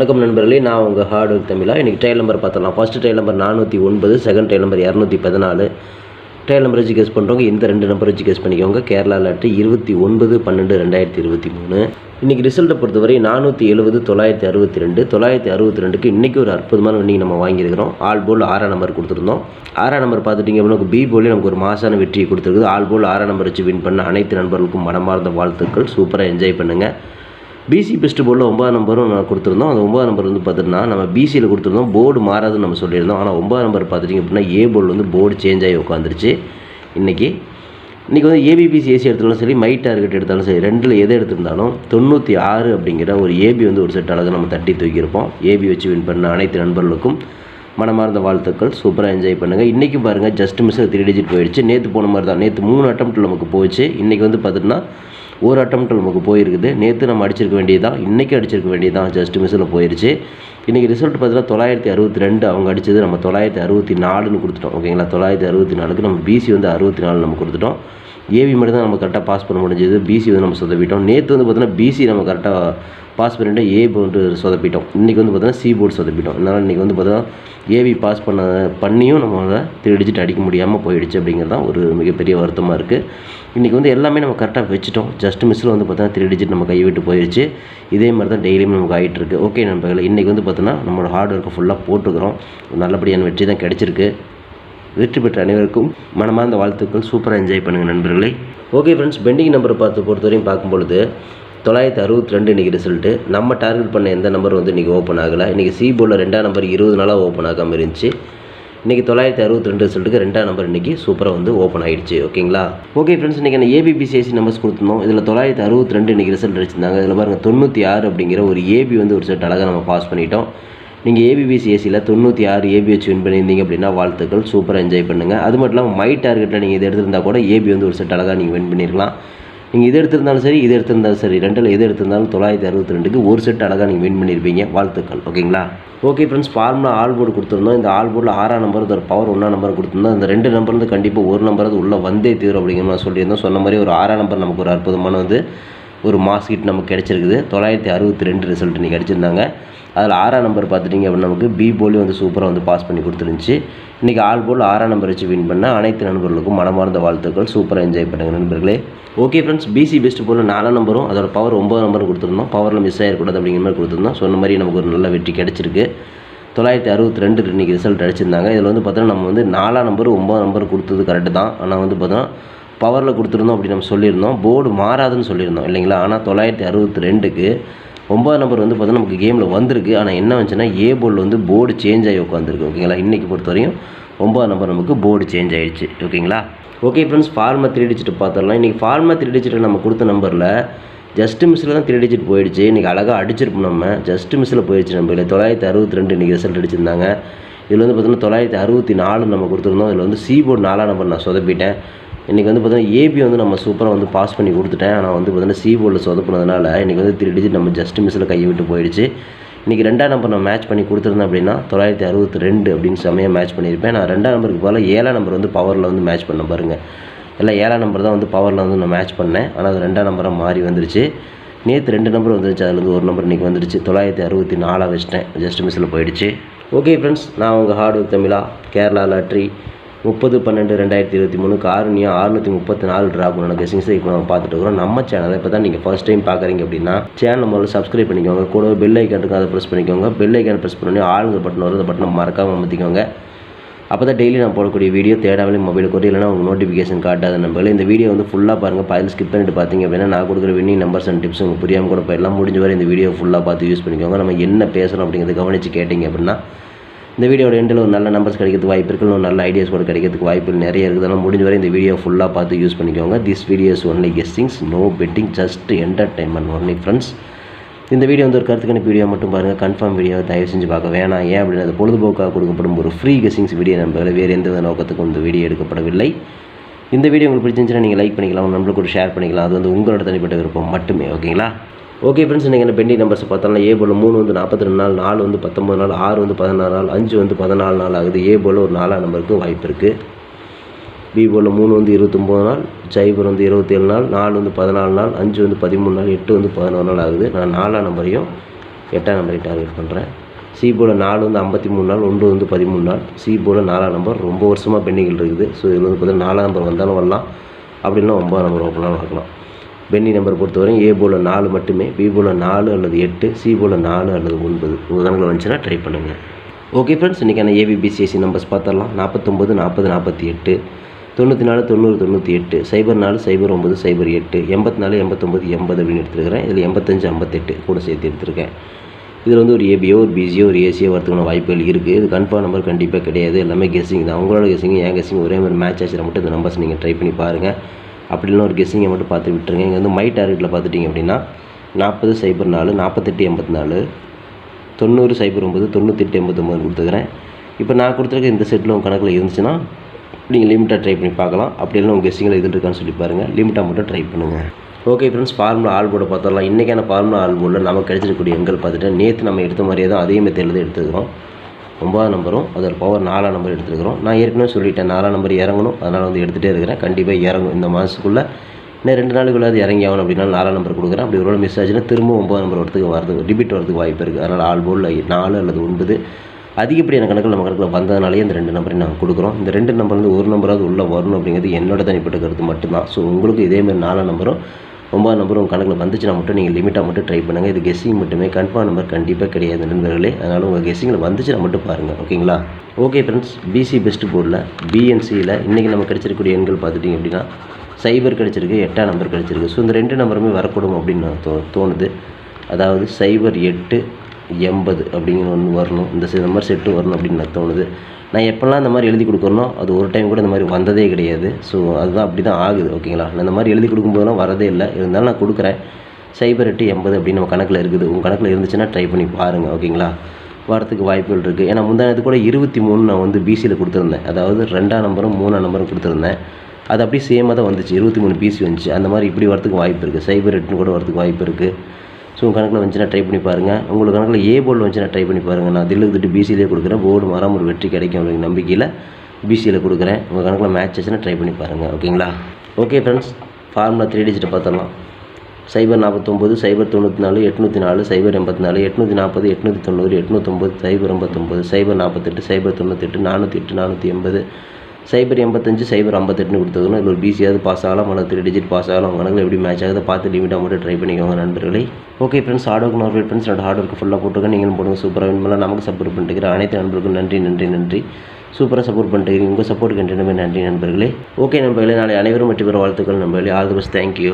வணக்கம் நண்பர்களே நான் உங்கள் ஹார்ட் ஒர்க் தமிழா. இன்றைக்கி ட்ரையல் நம்பர் பார்த்துடலாம். ஃபஸ்ட் ட்ரையல் நம்பர் நானூற்றி ஒன்பது செகண்ட் ட்ரையல் நம்பர் இரநூத்தி பதினாலு. ட்ரையல் நம்பர் வச்சு கெஸ் பண்ணுறவங்க இந்த ரெண்டு நம்பர் வச்சு கெஸ் பண்ணிக்கோங்க. கேரளா லாட்டு இருபத்தி ஒன்பது பன்னெண்டு ரெண்டாயிரத்தி இருபத்தி மூணு. இன்றைக்கி ரிசல்ட்டை பொறுத்தவரை நானூற்றி எழுபது தொள்ளாயிரத்தி அறுபத்தி ரெண்டு. தொள்ளாயிரத்தி அறுபத்தி ரெண்டுக்கு இன்றைக்கி ஒரு அற்புதமான வின்னிங் நம்ம வாங்கியிருக்கிறோம். ஆல் போல் ஆறாம் நம்பர் கொடுத்துருந்தோம். ஆறாம் நம்பர் பார்த்துட்டிங்க அப்படின்னா பி போலே நமக்கு ஒரு மாசான வெற்றியை கொடுத்துருக்குது. ஆல் போல் ஆறாம் நம்பர் வச்சு வின் பண்ண அனைத்து நண்பர்களுக்கும் மனமார்ந்த வாழ்த்துக்கள். சூப்பராக என்ஜாய் பண்ணுங்கள் பிசி பெஸ்ட் போர்டில் ஒன்பதாம் நம்பரும் நான் கொடுத்துருந்தோம். அந்த ஒன்பதாம் நம்பர் வந்து பார்த்துட்டுனா நம்ம பிசியில் கொடுத்துருந்தோம். போர்டு மாறாதுன்னு நம்ம சொல்லியிருந்தோம். ஆனால் ஒன்பதாம் நம்பர் பார்த்துட்டிங்க அப்படின்னா ஏ போர்டு வந்து போர்டு சேஞ்ச் ஆகி உட்காந்துருச்சு இன்றைக்கி இன்றைக்கி வந்து ஏபிபிசி ஏசி எடுத்தாலும் சரி மை டார்கெட் எடுத்தாலும் சரி ரெண்டில் எது எடுத்திருந்தாலும் தொண்ணூற்றி ஆறு அப்படிங்கிற ஒரு ஏபி வந்து ஒரு செட் அழகு நம்ம தட்டி தூக்கியிருப்போம். ஏபி வச்சு வின் பண்ண அனைத்து நண்பர்களுக்கும் மனமார்ந்த வாழ்த்துக்கள். சூப்பராக என்ஜாய் பண்ணுங்கள் இன்றைக்கி பாருங்கள் ஜஸ்ட் மிஸ்ஸில் த்ரீ டிஜிட் போயிடுச்சு. நேற்று போன மாதிரி தான் நேற்று மூணு அட்டம்ப்ட் நமக்கு போச்சு. இன்றைக்கி வந்து பார்த்துட்டுனா ஒரு அட்டம்ப்ட் நமக்கு போயிருக்குது. நேற்று நம்ம அடிச்சிருக்க வேண்டியதான் இன்றைக்கி அடிச்சிருக்க வேண்டியதான் ஜஸ்ட் மிஸ்ஸில் போயிடுச்சு இன்றைக்கி ரிசல்ட் பார்த்தீங்கன்னா தொள்ளாயிரத்தி அறுபத்தி ரெண்டு அவங்க அடித்தது நம்ம தொள்ளாயிரத்தி அறுபத்தி நாலுன்னு கொடுத்துட்டோம். ஓகேங்களா? தொள்ளாயிரத்தி அறுபத்தி நாலுக்கு நம்ம பிசி வந்து அறுபத்தி நாலு நம்ம கொடுத்துட்டோம். ஏவி மட்டும் தான் நம்ம கரெக்டாக பாஸ் பண்ண முடிஞ்சது. பிசி வந்து நம்ம சொதப்பிட்டோம். நேற்று வந்து பார்த்தீங்கன்னா பிசி நம்ம கரெக்டாக பாஸ் பண்ணிவிட்டு ஏ போர்டு சொதப்பிட்டோம். இன்றைக்கி வந்து பார்த்தீங்கன்னா சி போர்டு சொதப்பிட்டோம். அதனால் இன்றைக்கி வந்து பார்த்தீங்கன்னா ஏவி பாஸ் பண்ண பண்ணியும் நம்ம அதை த்ரீ டிஜிட் அடிக்க முடியாமல் போயிடுச்சு அப்படிங்கிறது தான் ஒரு மிகப்பெரிய வருத்தமாக இருக்குது இன்றைக்கி வந்து எல்லாமே நம்ம கரெக்டாக வச்சுட்டோம். ஜஸ்ட் மிஸ்ஸில் வந்து பார்த்தீங்கன்னா த்ரீ டிஜிட் நம்ம கைவிட்டு போயிடுச்சு இதே மாதிரி தான் டெய்லியும் நமக்கு ஆகிட்டுருக்கு ஓகே நண்பர்கள் இன்றைக்கி வந்து பார்த்தோன்னா நம்மளோட ஹார்ட் ஒர்க்கை ஃபுல்லாக போட்டுக்கிறோம். நல்லபடியான வெற்றி தான் கிடச்சிருக்கு. வெற்றி பெற்ற அனைவருக்கும் மனமார்ந்த வாழ்த்துக்கள். சூப்பராக என்ஜாய் பண்ணுங்கள் நண்பர்களே. ஓகே ஃப்ரெண்ட்ஸ் பெண்டிங் நம்பரை பார்த்து பொறுத்தவரையும் பார்க்கும்பொழுது தொள்ளாயிரத்தி அறுபத்தி ரெண்டு இன்றைக்கி ரிசல்ட்டு நம்ம டார்கெட் பண்ண எந்த நம்பர் வந்து இன்றைக்கி ஓப்பன் ஆகலை. இன்றைக்கி சி போர்டில் ரெண்டாம் நம்பர் இருபது நாளாக ஓப்பன் ஆகாமல் இருந்துச்சு. இன்றைக்கி தொள்ளாயிரத்தி அறுபத்தி ரெண்டு ரிசல்ட்டுக்கு ரெண்டாம் நம்பர் இன்றைக்கி சூப்பராக வந்து ஓப்பன் ஆகிடுச்சு ஓகேங்களா ஓகே ஃப்ரெண்ட்ஸ் இன்றைக்கி நான் ஏபிபிசிஎஸ்சி நம்பர்ஸ் கொடுத்துருந்தோம். இதில் தொள்ளாயிரத்தி அறுபத்தி ரெண்டு இன்றைக்கி ரிசல்ட் அடிச்சிருந்தாங்க. இதில் பாருங்கள் தொண்ணூற்றி ஆறு அப்படிங்கிற ஒரு ஏபி வந்து ஒரு செட் அழகாக நம்ம பாஸ் பண்ணிட்டோம். நீங்கள் ஏபிபிசிஎஸ்சியில் தொண்ணூற்றி ஆறு ஏபி வச்சு வின் பண்ணியிருந்தீங்க அப்படின்னா வாழ்த்துக்கள். சூப்பராக என்ஜாய் பண்ணுங்கள் அது மட்டும் இல்லாமல் மை டார்கெட்டில் நீங்கள் இது எடுத்திருந்தால் கூட ஏபி வந்து ஒரு செட் அழகாக நீங்கள் வின் பண்ணியிருக்கலாம் நீங்கள் இது எடுத்திருந்தாலும் சரி இது எடுத்திருந்தாலும் சரி ரெண்டில் எது எடுத்திருந்தாலும் தொள்ளாயிரத்தி அறுபத்தி ரெண்டுக்கு ஒரு செட் அழகாக நீங்கள் வின் பண்ணியிருப்பீங்க வாழ்த்துக்கள். ஓகேங்களா okay friends formula all board கொடுத்துருந்தோம். இந்த ஆல் போர்டில் ஆறாம் நம்பர் ஒரு பவர் ஒன்றா நம்பர் கொடுத்துருந்தோம். அந்த ரெண்டு நம்பர் வந்து கண்டிப்பாக ஒரு நம்பர் அது உள்ளே வந்தே தீரும் அப்படிங்கிற மாதிரி சொல்லியிருந்தோம். சொன்ன மாதிரி ஒரு ஆறாம் நம்பர் நமக்கு ஒரு அற்புதமான வந்து ஒரு மாஸ் ஹிட் நமக்கு கிடச்சிருக்குது. தொள்ளாயிரத்தி அறுபத்தி ரெண்டு ரிசல்ட் இன்றைக்கி அடிச்சிருந்தாங்க அதில் ஆறாம் நம்பர் பார்த்துட்டிங்க அப்படின்னா நமக்கு பி போலி வந்து சூப்பராக வந்து பாஸ் பண்ணி கொடுத்துருந்துச்சு. இன்றைக்கி ஆல் போல் ஆறாம் நம்பர் வச்சு வின் பண்ண அனைத்து நண்பர்களுக்கும் மனமார்ந்த வாழ்த்துக்கள். சூப்பராக என்ஜாய் பண்ணுங்கள் நண்பர்களே. ஓகே ஃப்ரெண்ட்ஸ் பிசி பெஸ்ட் போல் நாலாம் நம்பரும் அதோட பவர் ஒம்பது நம்பர் கொடுத்துருந்தோம். பவரில் மிஸ் ஆகிடக்கூடாது அப்படிங்கிற மாதிரி கொடுத்துருந்தோம். சொன்ன மாதிரி நமக்கு ஒரு நல்ல வெற்றி கிடச்சிருக்கு. தொள்ளாயிரத்தி அறுபத்தி ரெண்டு இன்றைக்கி ரிசல்ட் அடிச்சிருந்தாங்க இதில் வந்து பார்த்தோன்னா நம்ம வந்து நாலாம் நம்பர் ஒம்பது நம்பர் கொடுத்தது கரெக்டு தான். ஆனால் வந்து பார்த்தோன்னா பவரில் கொடுத்துருந்தோம் அப்படி நம்ம சொல்லியிருந்தோம். போர்டு மாறாதுன்னு சொல்லியிருந்தோம் இல்லைங்களா? ஆனால் தொள்ளாயிரத்தி அறுபத்தி ரெண்டுக்கு ஒம்பது நம்பர் வந்து பார்த்தோன்னா நமக்கு கேமில் வந்திருக்கு. ஆனால் என்ன வந்துச்சுன்னா ஏ போர்டில் வந்து போர்டு சேஞ்ச் ஆகி உட்காந்துருக்கு ஓகேங்களா? இன்றைக்கி பொறுத்த வரையும் ஒம்பது நம்பர் நமக்கு போர்டு சேஞ்ச் ஆகிடுச்சு ஓகேங்களா? ஓகே ஃப்ரெண்ட்ஸ் ஃபார்மா த்ரீ டிஜிட் பார்த்துடலாம். இன்றைக்கி ஃபார்மா த்ரீ டிஜிட் நம்ம கொடுத்த நம்பரில் ஜஸ்ட் மிஸ்ஸில் தான் த்ரீ டிஜிட் போயிடுச்சு. இன்றைக்கி அழகாக அடிச்சிருப்போம் நம்ம. ஜஸ்ட் மிஸ்ஸில் போயிடுச்சு நம்ம. இல்லை தொள்ளாயிரத்தி அறுபத்தி ரெண்டு இன்றைக்கி ரிசல்ட் அடிச்சிருந்தாங்க. இதில் வந்து பார்த்தீங்கன்னா தொள்ளாயிரத்தி அறுபத்தி நாலு நம்ம கொடுத்துருந்தோம். இதில் வந்து சி போர்டு நாலாம் நம்பர் நான் சொதப்பிட்டேன். இன்றைக்கி வந்து பார்த்தீங்கன்னா ஏபி வந்து நம்ம சூப்பராக வந்து பாஸ் பண்ணி கொடுத்துட்டேன். ஆனால் வந்து பார்த்தீங்கன்னா சி போர்டில் சொதப்புனதுனால இன்றைக்கி வந்து த்ரீ டிஜிட் நம்ம ஜஸ்ட் மிஸ்ஸில் கையை விட்டு போயிடுச்சு. இன்றைக்கி ரெண்டாம் நம்பர் நான் மேட்ச் பண்ணி கொடுத்துருந்தேன் அப்படின்னா தொள்ளாயிரத்தி அறுபத்தி ரெண்டு அப்படின்னு செம்மையாக மேட்ச் பண்ணியிருப்பேன். நான் ரெண்டாம் நம்பருக்கு பதிலாக ஏழாம் நம்பர் வந்து பவரில் வந்து மேட்ச் பண்ண பாருங்கள் எல்லாம் ஏழாம் நம்பர் தான் வந்து பவரில் வந்து நான் மேட்ச் பண்ணேன். ஆனால் அது ரெண்டாம் நம்பராக மாறி வந்துருச்சு. நேற்று ரெண்டு நம்பர் வந்துருச்சு. அதுலேருந்து ஒரு நம்பர் இன்றைக்கி வந்துருச்சு. தொள்ளாயிரத்தி அறுபத்தி நாலாக வச்சிட்டேன். ஜஸ்ட் மிஸ்ஸில் போயிடுச்சு. ஓகே ஃப்ரெண்ட்ஸ் நான் உங்கள் ஹார்ட் ஒர்க் தமிழா. கேரளா லாட்ரி முப்பது பன்னெண்டு ரெண்டாயிரத்தி இருபத்தி மூணு காரணியாக அறுநூற்றி முப்பத்தி நாலு ட்ராகுனான கெஸிங்ஸை இப்போ நம்ம பார்த்துட்டு இருக்கிறோம். நம்ம சேனலை இப்போ தான் நீங்கள் ஃபஸ்ட் டைம் பார்க்குறீங்க அப்படின்னா சேனல் முதல்ல சப்ஸ்கிரைப் பண்ணிக்கோங்க. கூட பெல் ஐக்கான் இருக்கும் அதை ப்ரெஸ் பண்ணிக்கோங்க. பெல் ஐக்கான் ப்ரெஸ் பண்ணி ஆளுங்க பட்டன் வரும் அந்த பட்டனை மறக்காமல் அமர்த்திக்கோங்க. அப்போ தான் டெய்லி நான் போடக்கூடிய வீடியோ தேடாமலே மொபைலுக்கு வரும் இல்லைனா உங்களுக்கு நோட்டிஃபிகேஷன் காட்டாத நம்பர்கள் இந்த வீடியோ வந்து ஃபுல்லாக பாருங்கள் பாதில் ஸ்கிப் பண்ணிட்டு பார்த்தீங்க அப்படின்னா நான் கொடுக்குற வின்னிங் நம்பர்ஸ் அண்ட் டிப்ஸ் உங்களுக்கு புரியாமல் கூட போயிடலாம். முடிஞ்ச வரை இந்த வீடியோ ஃபுல்லாக பார்த்து யூஸ் பண்ணிக்கோங்க. நம்ம என்ன பேசுகிறோம் அப்படிங்கிறத கவனித்து கேட்டிங்க அப்படின்னா இந்த வீடியோட எண்டில் ஒரு நல்ல நம்பர்ஸ் கிடைக்கிறதுக்கு வாய்ப்பு இருக்குது ஒரு நல்ல ஐடியாஸ் கூட கிடைக்கிறதுக்கு வாய்ப்பு நிறைய இருக்குது. அதனால் முடிஞ்ச வரை இந்த வீடியோ ஃபுல்லாக பார்த்து யூஸ் பண்ணிக்கோங்க. This videos only guessings no betting just entertainment only friends இந்த வீடியோ வந்து ஒரு கருத்துக்கணிப்பு வீடியோ மட்டும் பாருங்கள் கன்ஃபார்ம் வீடியோ தயவு செஞ்சு பார்க்க வேணாம். ஏன் அப்படின்னா அது பொழுதுபோக்காக கொடுக்கப்படும் ஒரு ஃப்ரீ கெஸ்டிங்ஸ் வீடியோ நம்பர்களை வேறு எந்த வித நோக்கத்துக்கும் இந்த வீடியோ எடுக்கப்படவில்லை. இந்த வீடியோ உங்களுக்கு பிடிச்சிருந்துச்சுன்னா நீங்கள் லைக் பண்ணிக்கலாம். நம்மளுக்கு கூட ஷேர் பண்ணிக்கலாம். அது வந்து உங்களோட தனிப்பட்ட விருப்பம் மட்டுமே. ஓகேங்களா ஓகே ஃப்ரெண்ட்ஸ் இன்றைக்கி என்ன பெண்டிங் நம்பர்ஸ் பார்த்தாலும் ஏ போல் மூணு வந்து நாற்பத்தி ரெண்டு நாள் நாலு வந்து பத்தொம்பது நாள் ஆறு வந்து பதினாறு நாள் அஞ்சு வந்து பதினாலு நாள் ஆகுது. ஏ போல் ஒரு நாலாம் நம்பருக்கு வாய்ப்பு இருக்குது பி போல் மூணு வந்து இருபத்தொம்போது நாள் ஜைபர் வந்து இருபத்தேழு நாள் நாலு வந்து பதினாலு நாள் அஞ்சு வந்து பதிமூணு நாள் எட்டு வந்து பதினோரு நாள் ஆகுது. நான் நாலாம் நம்பரையும் எட்டாம் நம்பரையும் டார்கெட் பண்ணுறேன் சி போல் நாலு வந்து ஐம்பத்தி மூணு நாள் ஒன்று வந்து பதிமூணு நாள். சி போல் நாலாம் நம்பர் ரொம்ப வருஷமாக பெண்டிங்கில் இருக்குது. ஸோ இது வந்து பார்த்தீங்கன்னா நாலாம் நம்பர் வந்தாலும் வரலாம். அப்படின்னா ஒம்பதாம் நம்பர் ஓப்பனாலும் வரலாம் பென்னி நம்பர் பொறுத்தவரை ஏ போல் நாலு மட்டுமே பி போல் நாலு அல்லது எட்டு சி போல் நாலு அல்லது ஒன்பது. உங்கள் கணக்கில் வந்துச்சுன்னா ட்ரை பண்ணுங்கள் ஓகே ஃப்ரெண்ட்ஸ் இன்றைக்கான ஏபிபிசிஎஸ்சி நம்பர்ஸ் பார்த்துடலாம். நாற்பத்தொம்பது நாற்பது நாற்பத்தி எட்டு தொண்ணூற்றி நாலு தொண்ணூறு தொண்ணூற்றி எட்டு சைபர் நாலு சைபர் ஒம்பது சைபர் எட்டு எண்பத்தி நாலு எண்பத்தொம்பது எண்பது அப்படின்னு எடுத்துருக்கிறேன். இதில் எண்பத்தஞ்சு ஐம்பத்தெட்டு கூட சேர்த்து எடுத்துருக்கேன். இதில் வந்து ஒரு ஏபியோ ஒரு பிசியோ ஒரு ஏசியோ வரதுக்கான வாய்ப்புகள் இருக்குது இது கன்ஃபார்ம் நம்பர் கண்டிப்பாக கிடையாது. எல்லாமே கெஸிங் தான். உங்களோட கெஸிங் என் கெஸிங் ஒரே மாதிரி மேட்ச் ஆச்சுனா மட்டும் இந்த நம்பர்ஸ் நீங்கள் ட்ரை பண்ணி பாருங்கள் அப்படி ஒரு கெஸ்ஸிங்கை மட்டும் பார்த்து விட்டுருங்க. இங்கே வந்து மை டார்கெட்டில் பார்த்துட்டிங்க அப்படின்னா நாற்பது சைபர் நாலு நாற்பத்தெட்டு எண்பத்தி நாலு தொண்ணூறு சைபர் ஒம்பது தொண்ணூற்றெட்டு எண்பத்தொம்பது கொடுத்துக்கிறேன் இப்போ நான் கொடுத்துருக்க இந்த செட்டில் உங்கள் கணக்கில் இருந்துச்சுன்னா நீங்கள் லிமிட்டாக ட்ரை பண்ணி பார்க்கலாம். அப்படி இல்லைனா உங்கள் கெஸ்ஸிங்கில் எது இருக்கான்னு சொல்லி பாருங்கள் லிமிட்டாக மட்டும் ட்ரை பண்ணுங்கள் ஓகே ஃப்ரெண்ட்ஸ் ஃபார்முலா ஆல் போர்டை பார்த்துடலாம். இன்றைக்கான ஃபார்முலா ஆல் போர்டில் நமக்கு கிடைச்சிருக்கக்கூடிய எங்கள் பார்த்துட்டு நேற்று நம்ம எடுத்த மாதிரியே தான் அதே மெத்தேடில் தான் எடுத்துக்கிறோம். ஒன்பதாம் நம்பரும் அதோட பவர் நாலாம் நம்பர் எடுத்துருக்கிறோம். நான் ஏற்கனவே சொல்லிட்டேன் நாலாம் நம்பர் இறங்கணும். அதனால் வந்து எடுத்துகிட்டே இருக்கிறேன். கண்டிப்பாக இறங்கும். இந்த மாதத்துக்குள்ளே இன்னும் ரெண்டு நாளுக்குள்ளாது இறங்கி ஆகணும் அப்படின்னா நாலாம் நம்பர் கொடுக்குறேன். அப்படி ஒரு மிஸ் ஆச்சுன்னா திரும்ப ஒம்பதாம் நம்பர் வரதுக்கு வரதுக்கு ரிப்பீட் வரதுக்கு வாய்ப்பு இருக்குது அதனால் ஆல் போர்டில் நாலு அல்லது ஒன்பது அதிகப்படியான கணக்கில் நம்ம கணக்கில் வந்ததுனாலே இந்த ரெண்டு நம்பரையும் நாங்கள் கொடுக்குறோம். இந்த ரெண்டு நம்பர் வந்து ஒரு நம்பராவது உள்ளே வரணும் அப்படிங்கிறது என்னோட தனிப்பட்ட கருத்து மட்டும்தான். ஸோ உங்களுக்கு இதேமாதிரி நாலாம் நம்பரும் ஒன்பது நம்பரும் உங்கள் கணக்கில் வந்துச்சுன்னா மட்டும் நீங்கள் லிமிட்டாக மட்டும் ட்ரை பண்ணுங்கள். இது கெஸ்ஸிங் மட்டுமே. கன்ஃபார்ம் நம்பர் கண்டிப்பாக கிடையாது நண்பர்களே. அதனால் உங்கள் கெஸ்ஸிங்கில் வந்துச்சுன்னா மட்டும் பாருங்கள். ஓகேங்களா? ஓகே ஃப்ரெண்ட்ஸ் பிசி பெஸ்ட் போர்டில் பிஎன்சியில் இன்றைக்கி நம்ம கிடச்சிருக்கூடிய எண்கள் பார்த்துட்டிங்க அப்படின்னா சைபர் கிடச்சிருக்கு எட்டாம் நம்பர் கிடச்சிருக்கு. ஸோ இந்த ரெண்டு நம்பருமே வரக்கூடும் அப்படின்னு நான் தோ தோணுது. அதாவது சைபர் எட்டு எண்பது அப்படிங்கிற ஒன்று வரணும். இந்த இந்த நம்பர் செட்டு வரணும் அப்படின்னு நான் தோணுது. நான் எப்போல்லாம் இந்த மாதிரி எழுதி கொடுக்குறனோ அது ஒரு டைம் கூட இந்த மாதிரி வந்ததே கிடையாது. ஸோ அதுதான் அப்படி தான் ஆகுது ஓகேங்களா நான் இந்த மாதிரி எழுதி கொடுக்கும்போதெல்லாம் வரதே இல்லை. இருந்தாலும் நான் கொடுக்குறேன். சைபர் எட்டு எண்பது அப்படின்னு நம்ம கணக்கில் இருக்குது. உங்கள் கணக்கில் இருந்துச்சுன்னா ட்ரை பண்ணி பாருங்கள் ஓகேங்களா வரத்துக்கு வாய்ப்புகள் இருக்குது ஏன்னா முந்தானது கூட இருபத்தி மூணு நான் வந்து பிசியில் கொடுத்துருந்தேன். அதாவது ரெண்டாம் நம்பரும் மூணாம் நம்பரும் கொடுத்துருந்தேன். அது அப்படியே சேமாக தான் வந்துச்சு. இருபத்தி மூணு பிசி வந்துச்சு. அந்த மாதிரி இப்படி வரத்துக்கு வாய்ப்பு இருக்குது சைபர் எட்டுன்னு கூட வரதுக்கு வாய்ப்பு இருக்குது ஸோ உங்கள் கணக்கில் வந்துச்சுன்னா ட்ரை பண்ணி பாருங்கள் உங்களுக்கு கணக்கில் ஏ போர்டில் வந்துச்சுன்னா ட்ரை பண்ணி பாருங்கள் நான் தில்லுக்கு திட்டு பிசியிலே கொடுக்குறேன். போர்டு மாறாம ஒரு வெற்றி கிடைக்கும் அப்படிங்கிற நம்பிக்கையில் பிசியில் கொடுக்குறேன். உங்கள் கணக்கில் மேட்ச் ஆச்சுன்னா ட்ரை பண்ணி பாருங்கள் ஓகேங்களா ஓகே ஃப்ரெண்ட்ஸ் ஃபார்முலா த்ரீ டிஜிட்டை பார்த்துடலாம் சைபர் நாற்பத்தொம்பது சைபர் தொண்ணூற்றி நாலு எட்நூற்றி நாலு சைபர் எண்பத்தி நாலு எட்நூற்றி நாற்பது எட்நூற்றி தொண்ணூறு எட்நூற்றொம்பது சைபர் எண்பத்தொம்பது சைபர் நாற்பத்தெட்டு சைபர் தொண்ணூத்தெட்டு நானூற்றி எட்டு நானூற்றி எண்பது சைபர் எண்பத்தஞ்சு சைபர் ஐம்பத்தெட்டுன்னு கொடுத்துக்கணும் இதில் ஒரு பிசியாவது பாஸ் ஆகலாம் அல்லது த்ரீ டிஜிட் பாஸ் ஆகலாம். உங்கள் கணக்கில் எப்படி மேட்ச் ஆகுது பார்த்து லிமிட்டாக மட்டும் ட்ரை பண்ணிக்கோங்க நண்பர்களே. Okay friends hard work note friends என்னோட ஹார்ட் ஒர்க்கு ஃபுல்லாக போட்டுருக்கேன். நீங்களும் போடுங்க சூப்பராக வின் பண்ணலாம். நமக்கு சப்போர்ட் பண்ணிட்டு அனைத்து நண்பர்களுக்கும் நன்றி நன்றி நன்றி. சூப்பராக சப்போர்ட் பண்ணிட்டு உங்கள் சப்போர்ட் கண்டிப்பாக நன்றி நண்பர்களே. ஓகே நண்பர்களே நாளை அனைவரும் வெற்றி பெற வாழ்த்துக்கள் நண்பர்களே. All the best thank you